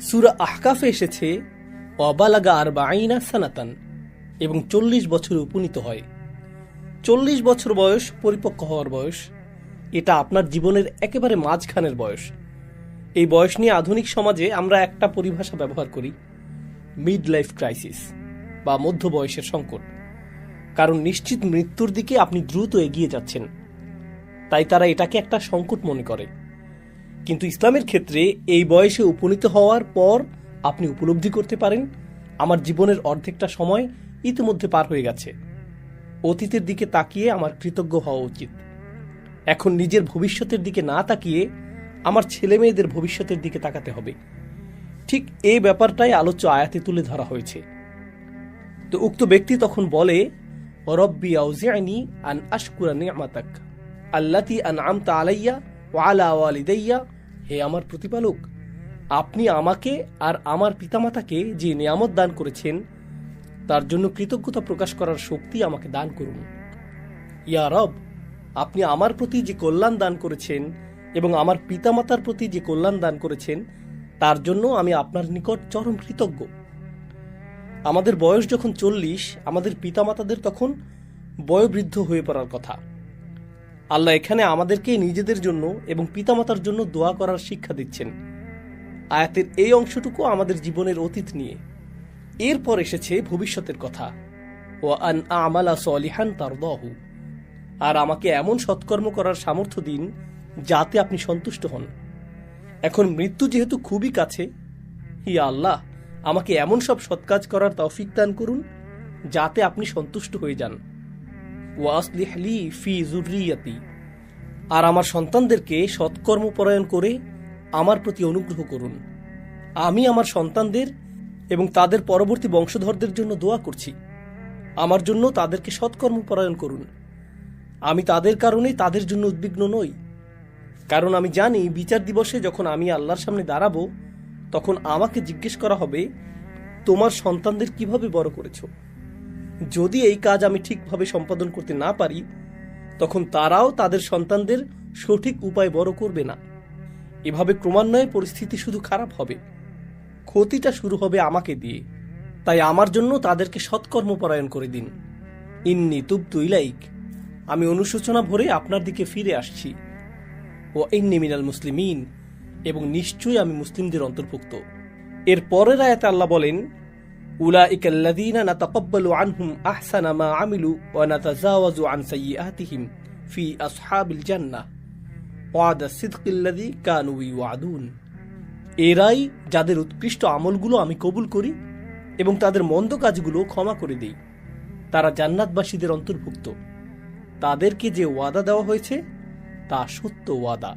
সুরা আহকাফে এসেছে অবালাগা আর বাইনা সানাতান এবং চল্লিশ বছর উপনীত হয়। চল্লিশ বছর বয়স পরিপক্ক হওয়ার বয়স, এটা আপনার জীবনের একেবারে মাঝখানের বয়স। এই বয়স নিয়ে আধুনিক সমাজে আমরা একটা পরিভাষা ব্যবহার করি মিড লাইফ ক্রাইসিস বা মধ্য বয়সের সংকট। কারণ নিশ্চিত মৃত্যুর দিকে আপনি দ্রুত এগিয়ে যাচ্ছেন, তাই তারা এটাকে একটা সংকট মনে করে। কিন্তু ইসলামের ক্ষেত্রে এই বয়সে উপনীত হওয়ার পর আপনি উপলব্ধি করতে পারেন, আমার জীবনের অর্ধেকটা সময় ইতিমধ্যে পার হয়ে গেছে। অতীতের দিকে তাকিয়ে আমার কৃতজ্ঞ হওয়া উচিত। এখন নিজের ভবিষ্যতের দিকে না তাকিয়ে আমার ছেলে মেয়েদের ভবিষ্যতের দিকে তাকাতে হবে। ঠিক এই ব্যাপারটাই আলোচ্য আয়াতে তুলে ধরা হয়েছে। তো উক্ত ব্যক্তি তখন বলে, রব্বি আউজিআনি আন আশকুরা নি'মাতাক, আল্লাতি আনআমতা আলাইয়া ওয়া আলা ওয়ালিদাইয়া হে আমার প্রতিপালক, আপনি আমাকে আর আমার পিতামাতাকে যে নিয়ামত দান করেছেন, তার জন্য কৃতজ্ঞতা প্রকাশ করার শক্তি আমাকে দান করুন। ইয়া রব, আপনি আমার প্রতি যে কল্যাণ দান করেছেন এবং আমার পিতামাতার প্রতি যে কল্যাণ দান করেছেন, তার জন্য আমি আপনার নিকট চরম কৃতজ্ঞ। আমাদের বয়স যখন চল্লিশ, আমাদের পিতামাতাদের তখন বয়োবৃদ্ধ হয়ে পড়ার কথা। আল্লাহ এখানে আমাদেরকে নিজেদের জন্য এবং পিতামাতার জন্য দোয়া করার শিক্ষা দিচ্ছেন। আয়াতের এই অংশটুকু আমাদের জীবনের অতীত নিয়ে। এরপর এসেছে ভবিষ্যতের কথা। ও আন আমালা সলিহান তার দহু আর আমাকে এমন সৎকর্ম করার সামর্থ্য দিন যাতে আপনি সন্তুষ্ট হন। এখন মৃত্যু যেহেতু খুবই কাছে ইয়া আল্লাহ, আমাকে এমন সব সৎকাজ করার তৌফিক দান করুন যাতে আপনি সন্তুষ্ট হয়ে যান। ওয়াসলিহলি ফি জুরিয়াতি আর আমার সন্তানদেরকে সৎকর্মপরায়ণ করে আমার প্রতি অনুগ্রহ করুন। আমি আমার সন্তানদের এবং তাদের পরবর্তী বংশধরদের জন্য দোয়া করছি। আমার জন্য তাদেরকে সৎকর্মপরায়ণ করুন। আমি তাদের কারণে তাদের জন্য উদ্বিগ্ন নই। কারণ আমি জানি বিচার দিবসে যখন আমি আল্লাহর সামনে দাঁড়াবো, তখন আমাকে জিজ্ঞেস করা হবে, তোমার সন্তানদের কীভাবে বড় করেছ? যদি এই কাজ আমি ঠিকভাবে সম্পাদন করতে না পারি, তখন তারাও তাদের সন্তানদের সঠিক উপায় বড় করবে না। এভাবে ক্রমান্বয়ে পরিস্থিতি শুধু খারাপ হবে। ক্ষতিটা শুরু হবে আমাকে দিয়ে। তাই আমার জন্য তাদেরকে সৎকর্মপরায়ণ করে দিন। ইন্নি তুবতু ইলাইক। আমি অনুশোচনা ভরে আপনার দিকে ফিরে আসছি। ও ইন্নি মিনাল মুসলিমিন। এবং নিশ্চয়ই আমি মুসলিমদের অন্তর্ভুক্ত। এর পরের আয়াতে আল্লাহ বলেন আল্লাযীনা নাতাকাব্বালু আনহুম আহসানা মা আমিলু ওয়া নাতাজাওয়াজু আন সাইয়্যাতিহিম ফি আসহাবিল জান্নাহ ওয়াদা সিদকিল্লাযী কানু ইউআদুন এরাই যাদের উৎকৃষ্ট আমলগুলো আমি কবুল করি এবং তাদের মন্দ কাজগুলো ক্ষমা করে দেই, তারা জান্নাতবাসীদের অন্তর্ভুক্ত। তাদেরকে যে ওয়াদা দেওয়া হয়েছে, তা সত্য ওয়াদা।